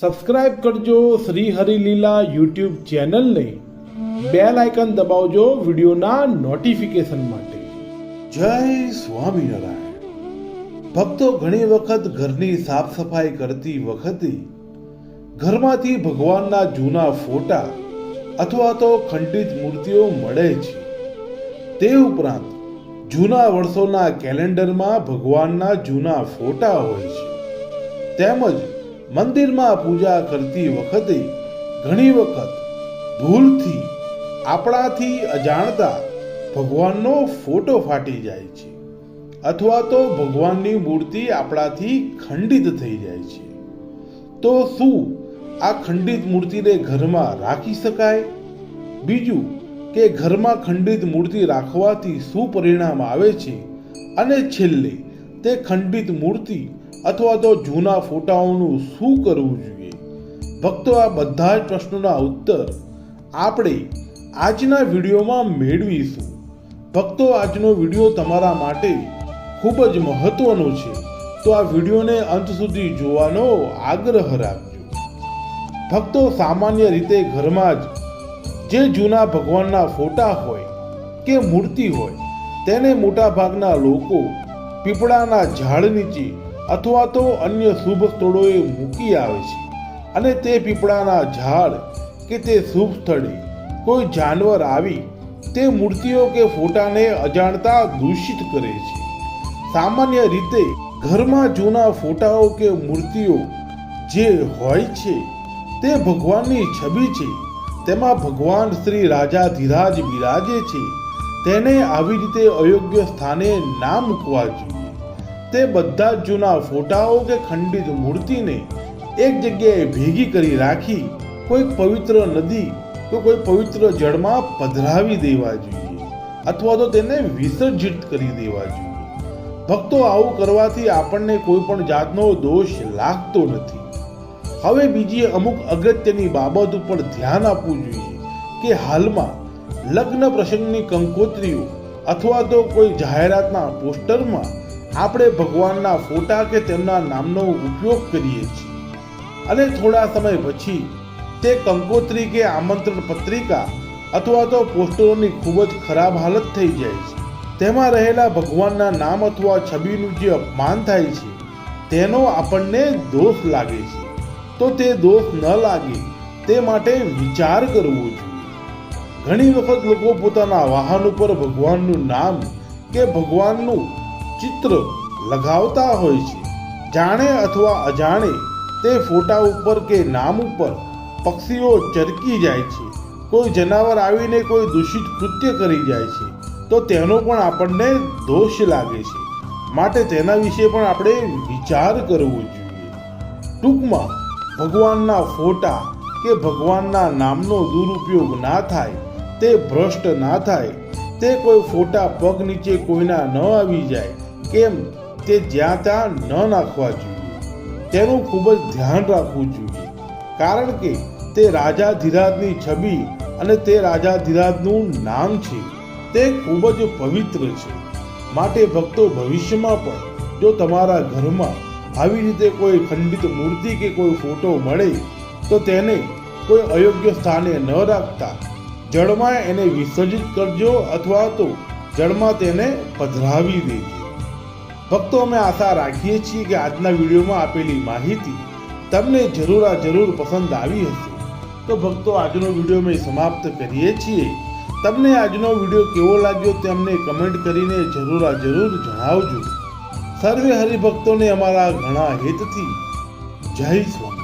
Subscribe કરજો Shri Harileela YouTube ચેનલને. Bell icon દબાવજો વિડીયોના નોટિફિકેશન માટે. જય સ્વામિનારાયણ. ભક્તો ઘણી વખત ઘરની સાફ સફાઈ કરતી વખતે ઘરમાંથી ભગવાનના જૂના ફોટા અથવા તો ખંડિત મૂર્તિઓ મળે છે. તે ઉપરાંત જૂના વર્ષોના કેલેન્ડરમાં ભગવાનના જૂના ફોટા હોય છે. તેમજ મંદિરમાં પૂજા કરતી વખતે ઘણી વખત ભૂલથી, આપણાથી અજાણતા ભગવાનનો ફોટો ફાટી જાય છે અથવા તો ભગવાનની મૂર્તિ આપણાથી ખંડિત થઈ જાય છે. તો શું આ ખંડિત મૂર્તિને ઘરમાં રાખી શકાય? બીજું કે ઘરમાં ખંડિત મૂર્તિ રાખવાથી શું પરિણામ આવે છે? અને છેલ્લે તે ખંડિત મૂર્તિ અથવા તો જૂના ફોટાઓનું શું કરવું જોઈએ? ભક્તો, આ બધા જ પ્રશ્નોના ઉત્તર આપણે આજના વિડીયોમાં મેળવીશું. ભક્તો, આજનો વીડિયો તમારા માટે ખૂબ જ મહત્વનો છે. તો આ વિડીયોને અંત સુધી જોવાનો આગ્રહ રાખજો. ભક્તો, સામાન્ય રીતે ઘરમાં જ જે જૂના ભગવાનના ફોટા હોય કે મૂર્તિ હોય, તેને મોટાભાગના લોકો પીપળાના ઝાડ નીચે અથવા તો અન્ય શુભ સ્થળોએ મૂકી આવે છે. અને તે પીપળાના ઝાડ કે તે શુભ સ્થળે કોઈ જાનવર આવી તે મૂર્તિઓ કે ફોટાને અજાણતા દૂષિત કરે છે. સામાન્ય રીતે ઘરમાં જૂના ફોટાઓ કે મૂર્તિઓ જે હોય છે તે ભગવાનની છબી છે. તેમાં ભગવાન શ્રી રાજાધિરાજ બિરાજે છે. તેને આવી રીતે અયોગ્ય સ્થાને ના મૂકવા જોઈએ. તે બધા જૂના ફોટાઓ કે ખંડિત મૂર્તિને એક જગ્યાએ ભેગી કરી રાખી કોઈક પવિત્ર નદી કે કોઈ પવિત્ર જળમાં પધરાવી દેવા જોઈએ અથવા તો તેને વિસર્જિત કરી દેવા જોઈએ. ભક્તો આવું કરવાથી આપણને કોઈ પણ જાતનો દોષ લાગતો નથી. હવે બીજી અમુક અગત્યની બાબત ઉપર ધ્યાન આપવું જોઈએ કે હાલમાં લગ્ન પ્રસંગની કંકોત્રીઓ અથવા તો કોઈ જાહેરાતના પોસ્ટરમાં આપણે ભગવાનના ફોટા કે તેમના નામનો ઉપયોગ કરીએ છીએ. અને થોડા સમય પછી તે કંકોત્રી કે આમંત્રણ પત્રિકા અથવા તો પોસ્ટરોની ખૂબ જ ખરાબ હાલત થઈ જાય છે. તેમાં રહેલા ભગવાનના નામ અથવા છબીનું જે અપમાન થાય છે, તેનો આપણને દોષ લાગે છે. તો તે દોષ ન લાગે તે માટે વિચાર કરવો જોઈએ. ઘણી વખત લોકો પોતાના વાહન ઉપર ભગવાનનું નામ કે ભગવાનનું ચિત્ર લગાવતા હોય છે. જાણે અથવા અજાણે તે ફોટા ઉપર કે નામ ઉપર પક્ષીઓ ચરકી જાય છે. કોઈ જનાવર આવીને કોઈ દૂષિત કૃત્ય કરી જાય છે. તો તેનો પણ આપણને દોષ લાગે છે. માટે તેના વિશે પણ આપણે વિચાર કરવો જોઈએ. ટૂંકમાં, ભગવાનના ફોટા કે ભગવાનના નામનો દુરુપયોગ ના થાય, તે ભ્રષ્ટ ના થાય, તે કોઈ ફોટા પગ નીચે કોઈના ન આવી જાય કેમ તે જ્યાં ત્યાં ન નાખવા જોઈએ. તેનું ખૂબ જ ધ્યાન રાખવું જોઈએ. કારણ કે તે રાજા ધીરાજની છબી અને તે રાજા ધીરાજનું નામ છે. તે ખૂબ જ પવિત્ર છે. માટે ભક્તો ભવિષ્યમાં પણ જો તમારા ઘરમાં આવી રીતે કોઈ ખંડિત મૂર્તિ કે કોઈ ફોટો મળે, તો તેને કોઈ અયોગ્ય સ્થાને ન રાખતા. જળમાં એને વિસર્જિત કરજો અથવા તો જળમાં તેને પધરાવી દેજો. ભક્તો અમે આશા રાખીએ છીએ કે આજના વિડીયોમાં આપેલી માહિતી તમને જરૂર આ જરૂર પસંદ આવી હશે. તો ભક્તો, આજનો વીડિયો અમે સમાપ્ત કરીએ છીએ. તમને આજનો વીડિયો કેવો લાગ્યો તે અમને કમેન્ટ કરીને જરૂર આ જરૂર જણાવજો. સર્વે હરિભક્તોને અમારા ઘણા હેતથી જય સ્વામી.